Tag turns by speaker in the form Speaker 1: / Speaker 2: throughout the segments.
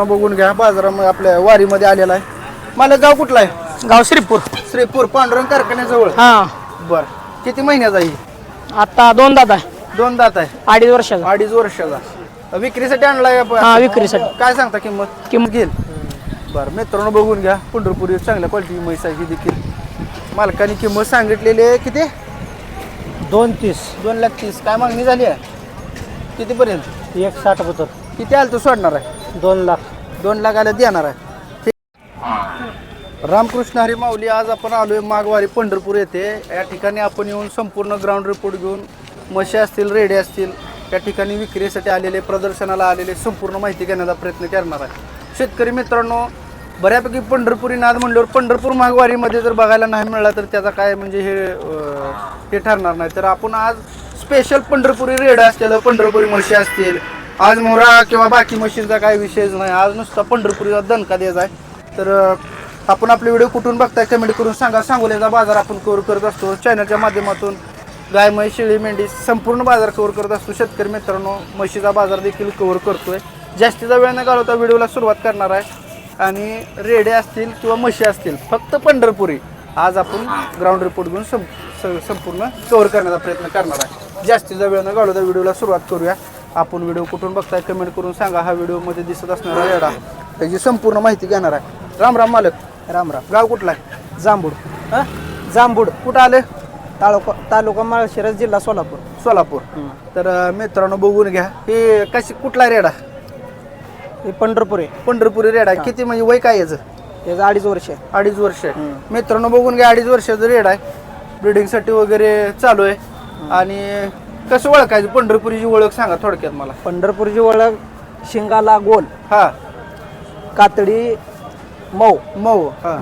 Speaker 1: बघून घ्या. बाजारामध्ये आपल्या वारीमध्ये आलेला आहे. मला गाव कुठला आहे?
Speaker 2: गाव श्रीपूर.
Speaker 1: श्रीपूर पांडुरंग कारखान्याजवळ.
Speaker 2: हा.
Speaker 1: बर. किती महिन्याचा आहे?
Speaker 2: आता दोन दादा आहे.
Speaker 1: दोन दात आहे.
Speaker 2: अडीच वर्षाचा.
Speaker 1: अडीच वर्षाचा. विक्रीसाठी आणलाय आपण?
Speaker 2: हा विक्रीसाठी.
Speaker 1: काय सांगता किंमत?
Speaker 2: किंमत.
Speaker 1: घेईल. बरं मित्रांनो बघून घ्या. पंढरपुरी चांगल्या क्वालिटी म्हैस आहे ही देखील. मालकाने किंमत सांगितलेली आहे. किती?
Speaker 2: दोन तीस.
Speaker 1: दोन लाख तीस. काय मागणी झाली आहे? कितीपर्यंत?
Speaker 2: एक साठ बतर
Speaker 1: किती आलं तर सोडणार आहे?
Speaker 2: दोन लाख.
Speaker 1: दोन लाखाला देणार आहे. ठीक. रामकृष्ण हरी माऊली आज आपण आलोय माघवारी पंढरपूर येथे. या ठिकाणी आपण येऊन संपूर्ण ग्राउंड रिपोर्ट घेऊन म्हशी असतील रेडे असतील या ठिकाणी विक्रीसाठी आलेले प्रदर्शनाला आलेले संपूर्ण माहिती घेण्याचा प्रयत्न करणार आहे. शेतकरी मित्रांनो बऱ्यापैकी पंढरपुरी नाद म्हणल्यावर पंढरपूर माघवारीमध्ये जर बघायला नाही मिळाला तर त्याचा काय म्हणजे हे हे ठरणार नाही. तर आपण आज स्पेशल पंढरपुरी रेडा असलेलं पंढरपुरी म्हशी असतील आज मोरा किंवा बाकी म्हशींचा काही विषयच नाही. आज नुसता पंढरपूरचा दणका द्यायचा आहे. तर अं, आपण आपले व्हिडिओ कुठून बघताय कमेंट करून सांगा. सांगोल्याचा बाजार आपण कव्हर करत असतो. चॅनलच्या माध्यमातून गाय म्हैस शेळी मेंढी संपूर्ण बाजार कव्हर करत असतो. शेतकरी मित्रांनो म्हशीचा बाजार देखील कव्हर करतोय. जास्तीचा वेळ न घालवता व्हिडिओला सुरुवात करणार आहे. आणि रेडे असतील किंवा म्हशी असतील फक्त पंढरपुरी. आज आपण ग्राउंड रिपोर्ट घेऊन सं स- संपूर्ण कव्हर करण्याचा प्रयत्न करणार आहे. जास्तीचा वेळ न घालवता व्हिडिओला सुरुवात करूया. आपण व्हिडिओ कुठून बघताय कमेंट करून सांगा. हा व्हिडिओमध्ये दिसत असणारा रेडा त्याची संपूर्ण माहिती घेणार आहे. राम राम मालक.
Speaker 2: राम राम.
Speaker 1: गाव कुठला आहे?
Speaker 2: जांभूड
Speaker 1: हां?
Speaker 2: जांभूड
Speaker 1: कुठं आले?
Speaker 2: तालुका तालुका माळशिरस जिल्हा सोलापूर.
Speaker 1: सोलापूर. तर मित्रांनो बघून घ्या. हे कशी कुठला रेडा?
Speaker 2: हे पंढरपूर. आहे
Speaker 1: पंढरपुरी रेडा. किती म्हणजे वय काय याचं?
Speaker 2: त्याचं अडीच वर्ष आहे.
Speaker 1: अडीच वर्ष आहे. मित्रांनो बघून घ्या. अडीच वर्षाचं रेड आहे. ब्रिडिंगसाठी वगैरे चालू आहे. आणि कसं ओळखायचं? पंढरपुरीची ओळख सांगा थोडक्यात मला.
Speaker 2: पंढरपूरची ओळख शिंगाला गोल
Speaker 1: हा.
Speaker 2: कातडी मऊ.
Speaker 1: मऊ हा.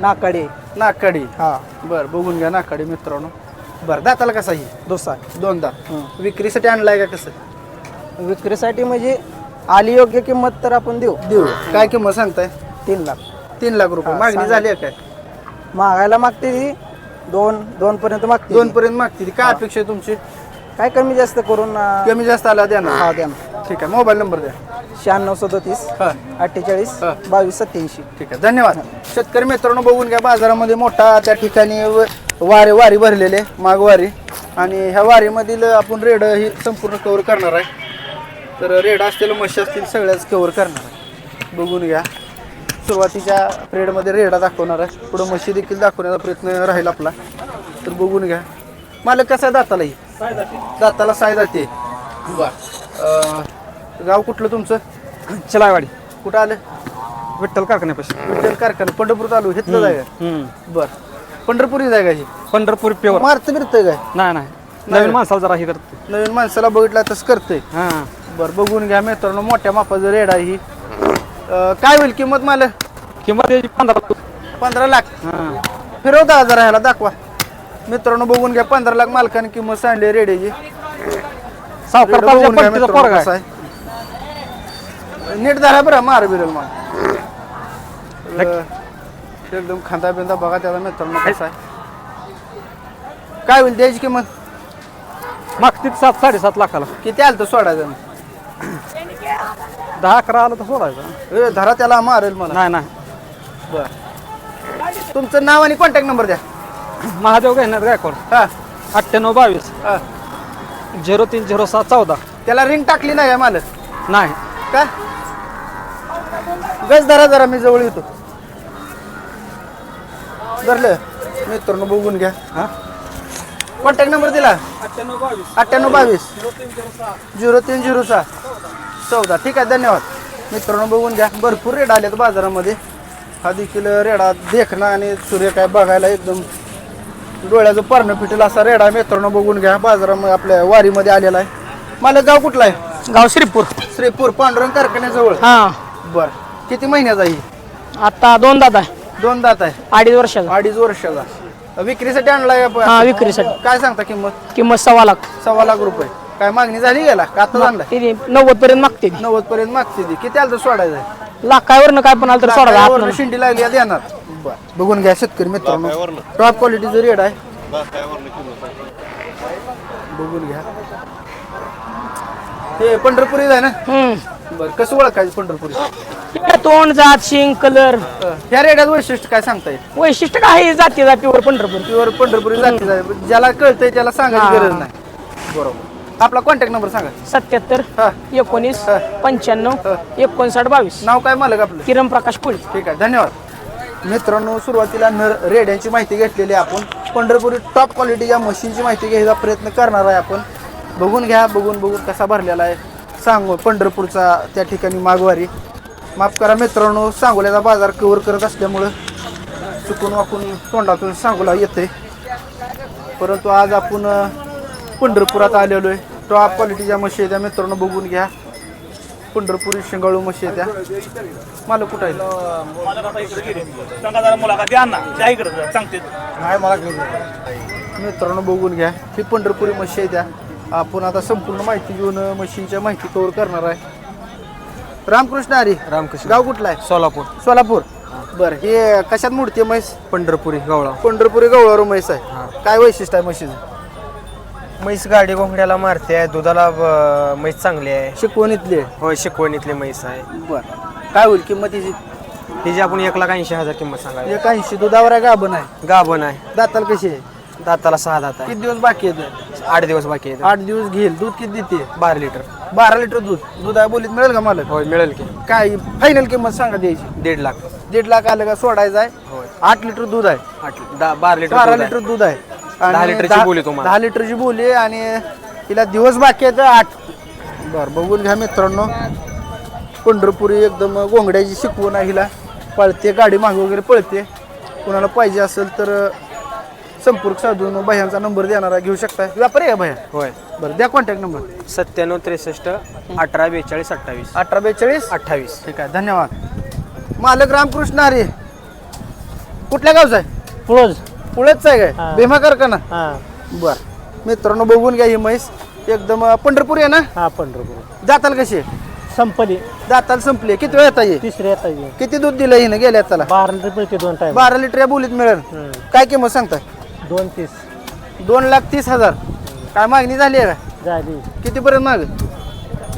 Speaker 2: नाकाडे.
Speaker 1: नाकाडी.
Speaker 2: हा.
Speaker 1: बर बघून घ्या नाकाडी मित्रांनो. बर दाताला कसा ही
Speaker 2: डोसा
Speaker 1: दोन दात विक्रीसाठी आणलाय का कसं?
Speaker 2: विक्रीसाठी म्हणजे आली योग्य किंमत तर आपण देऊ.
Speaker 1: देऊ. काय किंमत सांगताय?
Speaker 2: तीन लाख.
Speaker 1: तीन लाख रुपये.
Speaker 2: हा,
Speaker 1: मागणी
Speaker 2: सांगा.
Speaker 1: झाली आहे काय?
Speaker 2: मागायला मागते ती. दोन दोन पर्यंत मागते
Speaker 1: दोन पर्यंत मागते ती. काय अपेक्षा आहे तुमची?
Speaker 2: काय कमी जास्त करून अं,
Speaker 1: कमी जास्त आला द्या ना.
Speaker 2: हा द्या ना.
Speaker 1: ठीक आहे मोबाईल नंबर द्या.
Speaker 2: शहाण्णव सदतीस
Speaker 1: हा.
Speaker 2: अठ्ठेचाळीस
Speaker 1: हा.
Speaker 2: बावीस सत्याऐंशी.
Speaker 1: ठीक आहे धन्यवाद. शेतकरी मित्रांनो बघून घ्या बाजारामध्ये मोठा त्या ठिकाणी व- वारे वारी भरलेले मागवारी आणि ह्या वारीमधील आपण रेड ही संपूर्ण कव्हर करणार आहे. तर रेड असलेलं म्हशी असतील सगळ्याच कव्हर करणार आहे. बघून घ्या. सुरुवातीच्या रेडमध्ये रेडा दाखवणार आहे. पुढं म्हशी देखील दाखवण्याचा प्रयत्न राहील आपला. तर बघून घ्या. मला कसा दाताला ही? दाताला साय जाते. बर गाव कुठलं तुमचं?
Speaker 2: चलावाडी
Speaker 1: कुठं आलं?
Speaker 2: विठ्ठल कारखान्यापाशी.
Speaker 1: विठ्ठल कारखाना पंढरपूर चालू घेतलं जाय का बर. पंढरपुरी जाय का ही?
Speaker 2: पंढरपूर प्युअर
Speaker 1: मारत बिरतंय काय?
Speaker 2: नाही नाही. नवीन माणसाला जरा हे करते
Speaker 1: नवीन माणसाला बघितलं तसं करतंय.
Speaker 2: हा.
Speaker 1: बर बघून घ्या मित्रांनो मोठ्या मापाचं रेड आहे ही. अं, काय होईल किंमत मला?
Speaker 2: किंमत त्याची पंधरा
Speaker 1: पंधरा लाख.
Speaker 2: हा.
Speaker 1: फिरवता जरा ह्याला दाखवा. मित्रांनो बघून घ्या पंधरा लाख मालकाने किंमत सांडली रेड्याची.
Speaker 2: सावकार
Speaker 1: बघून घ्या
Speaker 2: पट्टीचा
Speaker 1: मित्रांनो
Speaker 2: पोरगा
Speaker 1: कसा
Speaker 2: आहे.
Speaker 1: नीट धरा बरं मार बिरल मग. अं, एकदम खांदा बिंदा बघा त्याला मित्रांनो कसा आहे. काय होईल द्यायची किंमत?
Speaker 2: मागतील सात साडेसात लाखाला.
Speaker 1: किती आलं तर सोडायचं?
Speaker 2: दहा अकरा आलं तर सोडायचं.
Speaker 1: ए, धरा त्याला मारेल मला.
Speaker 2: नाही नाही.
Speaker 1: बर. तुमचं नाव आणि कॉन्टॅक्ट नंबर द्या.
Speaker 2: महादेव घेणार गायकवाड
Speaker 1: हा.
Speaker 2: अठ्ठ्याण्णव बावीस.
Speaker 1: हा.
Speaker 2: झिरो तीन झिरो सात चौदा.
Speaker 1: त्याला रिंग टाकली नाही का मालक.
Speaker 2: नाही.
Speaker 1: का? गज धरा जरा मी जवळ येतो. धरलं? मित्रांनो बघून घ्या.
Speaker 2: हा.
Speaker 1: कॉन्टॅक्ट नंबर दिला.
Speaker 2: अठ्ठ्याण्णव बावीस.
Speaker 1: अठ्ठ्याण्णव बावीस.
Speaker 2: झिरो तीन झिरो सहा
Speaker 1: झिरो तीन झिरो सहा चौदा. ठीक आहे धन्यवाद. मित्रांनो बघून घ्या. भरपूर रेड आलेत बाजारामध्ये. हा देखील रेडा देखणं आणि सूर्य काय बघायला एकदम डोळ्याचं पारणं फिटेल असा रेडा मित्रांनो बघून घ्या. बाजारामध्ये आपल्या वारीमध्ये आलेला आहे. मला गाव कुठला आहे?
Speaker 2: गाव श्रीपूर.
Speaker 1: श्रीपूर पांडुरंग कारखान्याजवळ.
Speaker 2: हा.
Speaker 1: बर. किती महिन्याचा ही
Speaker 2: आता दोन दादा आहे.
Speaker 1: दोन दात आहे.
Speaker 2: अडीच वर्षाचा.
Speaker 1: अडीच वर्षाचा. विक्रीसाठी आणलाय आपण?
Speaker 2: हा विक्रीसाठी.
Speaker 1: काय सांगता किंमत?
Speaker 2: किंमत सव्वा लाख.
Speaker 1: सव्वा लाख रुपये. काय मागणी झाली गेला का आता आणलाय?
Speaker 2: ती नव्वद पर्यंत मागते ती.
Speaker 1: नव्वद पर्यंत मागते ती. किती आलं तर सोडायचं? आहे?
Speaker 2: लाखावरनं काय पण आलं तर सोडा
Speaker 1: शिंडी लागली आहे देणार. बघून घ्या शेतकरी मित्रांनो. टॉप क्वालिटीचं रेड आहे. बघून घ्या. हे पंढरपुरी आहे ना?
Speaker 2: हम्म.
Speaker 1: बरं कसं ओळखायचं पंढरपुरी?
Speaker 3: तोंड जात शिंग कलर.
Speaker 1: ह्या रेड्यात वैशिष्ट्य काय सांगता येईल
Speaker 3: वैशिष्ट्य काय आहे जाती जातीवर पंढरपूर.
Speaker 1: प्युअर पंढरपुरी जाती जाती. ज्याला कळतंय त्याला सांगायची गरज नाही. बरोबर. आपला कॉन्टॅक्ट नंबर सांगा.
Speaker 3: सत्याहत्तर
Speaker 1: हा.
Speaker 3: एकोणीस
Speaker 1: हा.
Speaker 3: पंच्याण्णव एकोणसाठ बावीस.
Speaker 1: नाव काय मालक आपलं?
Speaker 3: किरण प्रकाश कोळी
Speaker 1: ठीक आहे धन्यवाद. मित्रांनो सुरुवातीला नर रेड्यांची माहिती घेतलेली आहे आपण. पंढरपुरी टॉप क्वालिटीच्या मशीनची माहिती घ्यायचा प्रयत्न करणार आहे आपण. बघून घ्या बघून बघून कसा भरलेला आहे. सांगू पंढरपूरचा त्या ठिकाणी मागवारी. माफ करा मित्रांनो सांगोल्याचा बाजार कव्हर करत असल्यामुळं चुकून वाकून तोंडातून सांगोला येते परंतु आज आपण पंढरपुरात आलेलो आहे. टॉप क्वालिटीच्या मशीन त्या मित्रांनो बघून घ्या. पंढरपुरी शिंगाळू म्हशी आहेत त्या मला कुठं आहे मित्रांनो बघून घ्या. ही पंढरपुरी म्हशी आहे त्या आपण आता संपूर्ण माहिती घेऊन अ, म्हशींच्या माहिती कव्हर करणार आहे. रामकृष्ण हरी
Speaker 2: रामकृष्ण.
Speaker 1: गाव कुठला आहे?
Speaker 2: सोलापूर.
Speaker 1: सोलापूर. बरं हे कशात मूर्ती आहे म्हैस?
Speaker 2: पंढरपुरी गवळा
Speaker 1: पंढरपुरी गवळावर म्हैस आहे. काय वैशिष्ट्य आहे म्हशीचं?
Speaker 2: म्हैस गाडी घोंगड्याला मारते दुधाला ब- म्हैस चांगली आहे.
Speaker 1: शिकवणीतली आहे?
Speaker 2: होय शिकवणीतली म्हैस आहे.
Speaker 1: बरं. काय होईल किंमत हिची?
Speaker 2: हिची आपण एक लाख ऐंशी हजार किंमत सांगायची
Speaker 1: एक ऐंशी दुधावर आहे गाभण आहे?
Speaker 2: गाभण आहे.
Speaker 1: दाताल कशी आहे?
Speaker 2: दाताला सहा दात आहे.
Speaker 1: किती दिवस बाकी आहेत
Speaker 2: आठ दिवस बाकी आहेत
Speaker 1: आठ दिवस घेईल. दूध किती देते?
Speaker 2: बारा लिटर.
Speaker 1: बारा लिटर दूध. दूध आहे बोलीत मिळेल का मला
Speaker 2: होय मिळेल की.
Speaker 1: काय फायनल किंमत सांगा द्यायची.
Speaker 2: दीड लाख.
Speaker 1: दीड लाख आलं का सोडायचं आहे?
Speaker 2: होय.
Speaker 1: आठ लिटर दूध आहे.
Speaker 2: आठ दहा बारा लिटर
Speaker 1: बारा
Speaker 2: दूध आहे.
Speaker 1: लिटर दूध आहे.
Speaker 2: दहा लिटरची
Speaker 1: दहा-
Speaker 2: बोली तुम्हाला.
Speaker 1: दहा लिटरची बोली आहे आणि तिला दिवस बाकी आहेत आठ. बरं बघून घ्या मित्रांनो. पंढरपुरी एकदम गोंगड्याची शिकवण आहे हिला. पळते गाडी मागे वगैरे पळते. कुणाला पाहिजे असेल तर संपर्क साधून भयांचा नंबर देणार घेऊ शकता. व्यापारी आहे भया?
Speaker 2: होय.
Speaker 1: बरं द्या कॉन्टॅक्ट नंबर
Speaker 2: सत्त्याण्णव त्रेसष्ट अठरा बेचाळीस अठ्ठावीस.
Speaker 1: अठरा बेचाळीस?
Speaker 2: अठ्ठावीस.
Speaker 1: ठीक आहे धन्यवाद. मालक रामकृष्ण हरी कुठल्या गावचा आहे?
Speaker 3: पुळज.
Speaker 1: पुळेच आहे काय? भीमा कारखाना
Speaker 3: हा.
Speaker 1: बर. मित्रांनो बघून घ्या ही म्हैस. एकदम पंढरपूर आहे ना?
Speaker 3: हा पंढरपूर.
Speaker 1: दाताल कशी? आहे?
Speaker 3: संपली.
Speaker 1: दाताल संपली. किती वेळ येता
Speaker 3: तिसरी येता येईल
Speaker 1: किती दूध दिलं हिनं गेल्या त्याला?
Speaker 3: बारा लिटर दोन टाइम
Speaker 1: बारा लिटर या बोलीत मिळेल. काय किंमत सांगताय?
Speaker 3: दोन तीस.
Speaker 1: दोन लाख तीस हजार. काय मागणी झाली आहे का?
Speaker 3: झाली.
Speaker 1: कितीपर्यंत माग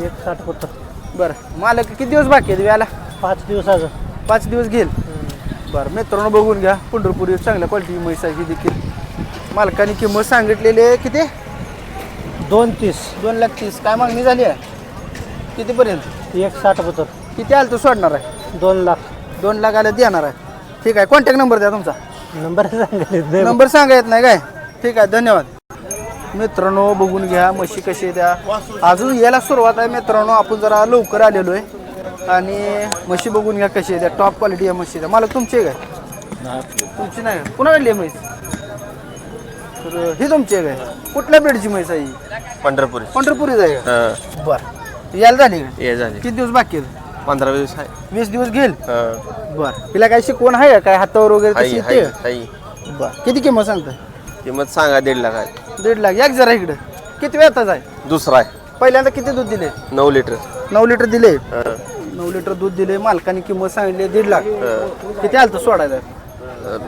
Speaker 3: एक साठ फुट.
Speaker 1: बरं. मालक किती दिवस बाकी आहेत? व्याला?
Speaker 3: पाच दिवसाचं
Speaker 1: पाच दिवस घेईल. बरं मित्रांनो बघून घ्या. पंढरपूर चांगल्या क्वालिटी म्हैस आहे ही देखील. मालकाने किंमत सांगितलेली आहे किती?
Speaker 3: दोन तीस.
Speaker 1: दोन लाख तीस. काय मागणी झाली आहे? कितीपर्यंत?
Speaker 3: एक साठ फुट
Speaker 1: किती आलं तर सोडणार आहे?
Speaker 3: दोन लाख.
Speaker 1: दोन लाख आलं देणार आहे. ठीक आहे. कॉन्टॅक्ट नंबर द्या तुमचा.
Speaker 3: नंबर सांगितले
Speaker 1: नंबर सांगा येत नाही काय? ठीक आहे. धन्यवाद. मित्रांनो बघून घ्या. म्हशी कशी त्या अजून यायला सुरुवात आहे. मित्रांनो आपण जरा लवकर आलेलो आहे. आणि म्हशी बघून घ्या कशी आहे त्या टॉप क्वालिटी या म्हशी त्या मला तुमची आहे. काय तुमची नाही. का? कुणाकडली आहे म्हैस? तर ही तुमची आहे. काय कुठल्या ब्रेडची म्हैस आहे ही?
Speaker 4: पंढरपुरी.
Speaker 1: पंढरपुरीच आहे का? बरं. यायला झाली का?
Speaker 4: झाली.
Speaker 1: किती दिवस बाकी आहेत?
Speaker 4: पंधरा दिवस आहे.
Speaker 1: वीस दिवस घेईल?
Speaker 4: हं.
Speaker 1: बर. तिला काय शिकवण आहे का? काय हातावर वगैरे तशी
Speaker 4: हाई,
Speaker 1: येते
Speaker 4: हाई.
Speaker 1: बर. किती किंमत सांगताय?
Speaker 4: किंमत सांगा दीड लाख आहे.
Speaker 1: दीड लाख. एक जरा इकडं. किती वेळाच आहे?
Speaker 4: दुसरा आहे.
Speaker 1: पहिल्यांदा किती दूध दिले?
Speaker 4: नऊ लिटर.
Speaker 1: नऊ लिटर दिले.
Speaker 4: हं.
Speaker 1: नऊ लिटर दूध दिले मालकाने किंमत सांगितली दीड लाख.
Speaker 4: हं.
Speaker 1: किती आलं सोडायला?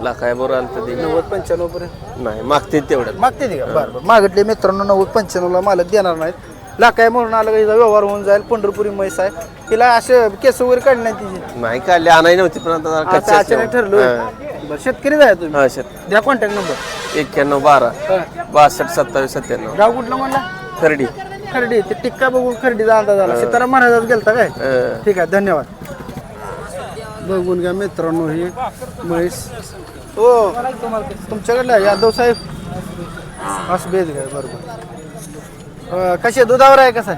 Speaker 4: लाख आहे बरोबर आलं तर.
Speaker 1: नव्वद पंच्याण्णव पर्यंत.
Speaker 4: नाही मागते तेवढं.
Speaker 1: मागते ते का? बरं बरं. मागितले मित्रांनो नव्वद पंच्याण्णवला मालक देणार नाहीत. लाख आहे म्हणून आलं का हिचा व्यवहार होऊन जाईल. पंढरपुरी म्हैस आहे. तिला असे केस वगैरे काढले नाही तिची.
Speaker 4: नाही काढली आणाय नव्हती पण आता जरा
Speaker 1: आता
Speaker 4: कच्ची
Speaker 1: अचानक
Speaker 4: असल्यामुळं.
Speaker 1: ठरलं
Speaker 4: हं.
Speaker 1: बरं शेतकरी जाय तुम्ही?
Speaker 4: हा शेत
Speaker 1: द्या कॉन्टॅक्ट नंबर
Speaker 4: एक्क्याण्णव बारा. बासष्ट सत्तावीस सत्त्याण्णव.
Speaker 1: गाव कुठलं म्हणला?
Speaker 4: खर्डी.
Speaker 1: खर्डी ते टिक्का बघून खर्डीचा अंदाज आला. सीताराम महाराजात गेलता काय?
Speaker 4: हं.
Speaker 1: ठीक आहे धन्यवाद. बघून घ्या मित्रांनो ही म्हैस. हो तुमच्याकडलं यादव साहेब. असं बेद काय बरोबर. आहे, दुधावर आहे कसं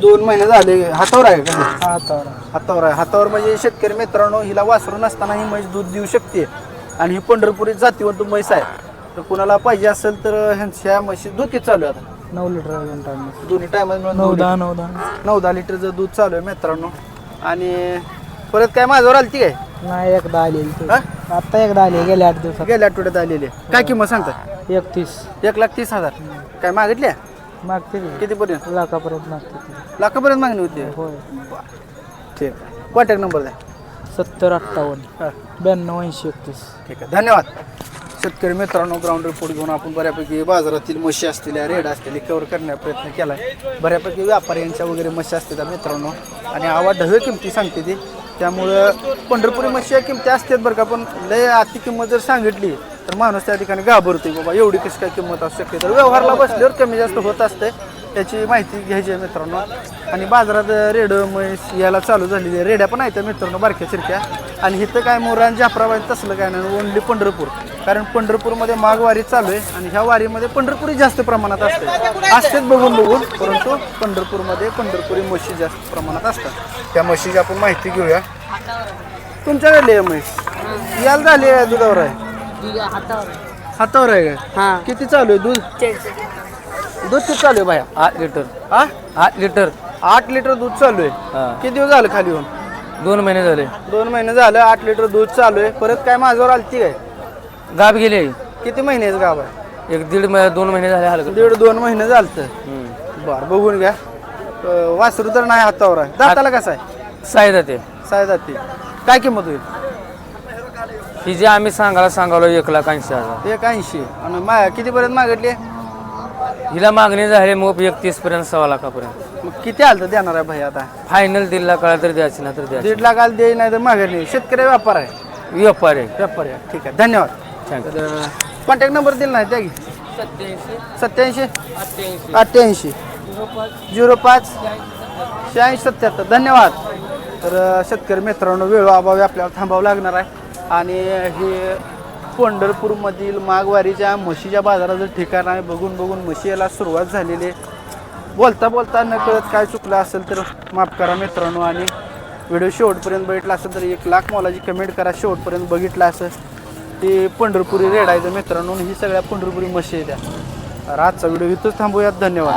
Speaker 1: दोन महिने झाले हातावर आहे का? हातावर. हातावर आहे. हातावर म्हणजे शेतकरी मित्रांनो हिला वासरू नसताना ही म्हैस दूध देऊ शकते. आणि ही पंढरपुरी जातीवंत म्हैस आहे. तर कुणाला पाहिजे असेल तर ह्यांच्या म्हशी दूध किती चालू आहे आता?
Speaker 3: नऊ लिटर दोन टाइम
Speaker 1: दोन्ही टायमा मिळून
Speaker 3: नऊ दहा नऊ दहा.
Speaker 1: लिटर- नऊ दहा लिटरचं दूध चालू आहे मित्रांनो. आणि परत काय माझ्यावर आलती काय?
Speaker 3: नाही एकदा आलेली
Speaker 1: हा?
Speaker 3: आता एकदा आली गेल्या आठ दिवसात.
Speaker 1: गेल्या आठवड्यात आलेली आहे. काय किंमत सांगता?
Speaker 3: एकतीस.
Speaker 1: एक लाख तीस हजार. काय मागितल्या?
Speaker 3: मागते ती.
Speaker 1: कितीपर्यंत?
Speaker 3: लाखापर्यंत मागते ती.
Speaker 1: लाखापर्यंत मागणी होती?
Speaker 3: होय.
Speaker 1: ठीक कॉन्टॅक्ट नंबर द्या.
Speaker 3: सत्तर अठ्ठावन्न.
Speaker 1: हा,
Speaker 3: ब्याण्णव ऐंशी एकतीस.
Speaker 1: ठीक आहे. धन्यवाद. शेतकरी मित्रांनो ग्राउंड रिपोर्ट घेऊन आपण बऱ्यापैकी बाजारातील म्हशी असलेल्या रेड असलेली कव्हर करण्याचा प्रयत्न केला आहे बऱ्यापैकी व्यापाऱ्यांच्या वगैरे म्हशी असतात मित्रांनो. आणि आवाज ढवळ किमती सांगते ती. त्यामुळं पंढरपुरी म्हशी या किमती असतात बरं का पण लय अति किंमत जर सांगितली तर माणूस त्या ठिकाणी घाबरतोय. बाबा एवढी कशी काय किंमत असू शकते? तर व्यवहारला बसल्यावर कमी जास्त होत असते त्याची माहिती घ्यायची आहे मित्रांनो. आणि बाजारात रेड म्हैस याला चालू झालेली आहे. रेड्या पण आहेत मित्रांनो बारक्या चिरक्या आणि इथं काय मोरान जाफराबाद तसलं काय नाही. ओनली पंढरपूर. कारण पंढरपूरमध्ये माघवारी चालू आहे आणि ह्या वारीमध्ये पंढरपुरी जास्त प्रमाणात असते. असतेच बघून बघून परंतु पंढरपूरमध्ये पंढरपुरी म्हशी जास्त प्रमाणात असतात. त्या म्हशीची आपण माहिती घेऊया. तुमच्याकडली आहे म्हैस? याला झाली आहे दुधावर आहे? हातावर आहे का? किती चालू आहे दूध? दूध किती चालू आहे बाया?
Speaker 2: आठ लिटर.
Speaker 1: हा
Speaker 2: आठ लिटर.
Speaker 1: आठ लिटर दूध चालू आहे. किती दिवस झालं खाली येऊन?
Speaker 2: दोन महिने झाले.
Speaker 1: दोन महिने झालं आठ लिटर दूध चालू आहे. परत काय माझ्यावर आलती काय?
Speaker 2: गाब गेले.
Speaker 1: किती महिन्याचं गाव आहे
Speaker 2: एक दीड महिने दोन महिने झाले हलक.
Speaker 1: दीड दोन महिने झालतं. बर बघून घ्या. अं, वासरू तर नाही हातावर आहे. दाताला कसं आहे?
Speaker 2: सायदा ते
Speaker 1: साय जाती काय किंमत होईल?
Speaker 2: ही जे आम्ही सांगायला सांगालो एक लाख ऐंशी हजार.
Speaker 1: एक ऐंशी. आणि मा कितीपर्यंत मागितली?
Speaker 2: हिला मागणी झाली मग एक तीस पर्यंत सव्वा लाखापर्यंत.
Speaker 1: मग किती आलं देणार आहे भाई आता?
Speaker 2: फायनल दीड लाखाला तर द्यायची ना तर द्यायची.
Speaker 1: दीड लाख आलं दे नाही तर मागणी शेतकरी व्यापार आहे.
Speaker 2: व्यापार आहे.
Speaker 1: व्यापार आहे. ठीक आहे. धन्यवाद. तर कॉन्टॅक्ट नंबर दिला नाही त्या की? सत्याऐंशी. अठ्ठ्याऐंशी. झिरो पाच. शहाऐंशी सत्याहत्तर. धन्यवाद. तर शेतकरी मित्रांनो वेळ अभावी आपल्याला थांबावं लागणार आहे. आणि हे पंढरपूरमधील माघवारीच्या म्हशीच्या बाजाराचं ठिकाण आहे बघून बघून म्हशी यायला सुरुवात झालेली आहे. बोलता बोलता नकळत काय चुकलं असेल तर माफ करा मित्रांनो. आणि व्हिडिओ शेवटपर्यंत बघितला असेल तर एक लाख मोलाची कमेंट करा. शेवटपर्यंत बघितला असेल. ते पंढरपुरी रेडायचं मित्रांनो ही सगळ्या पंढरपुरी मशी द्या त्या. तर व्हिडिओ इथंच थांबूयात. धन्यवाद.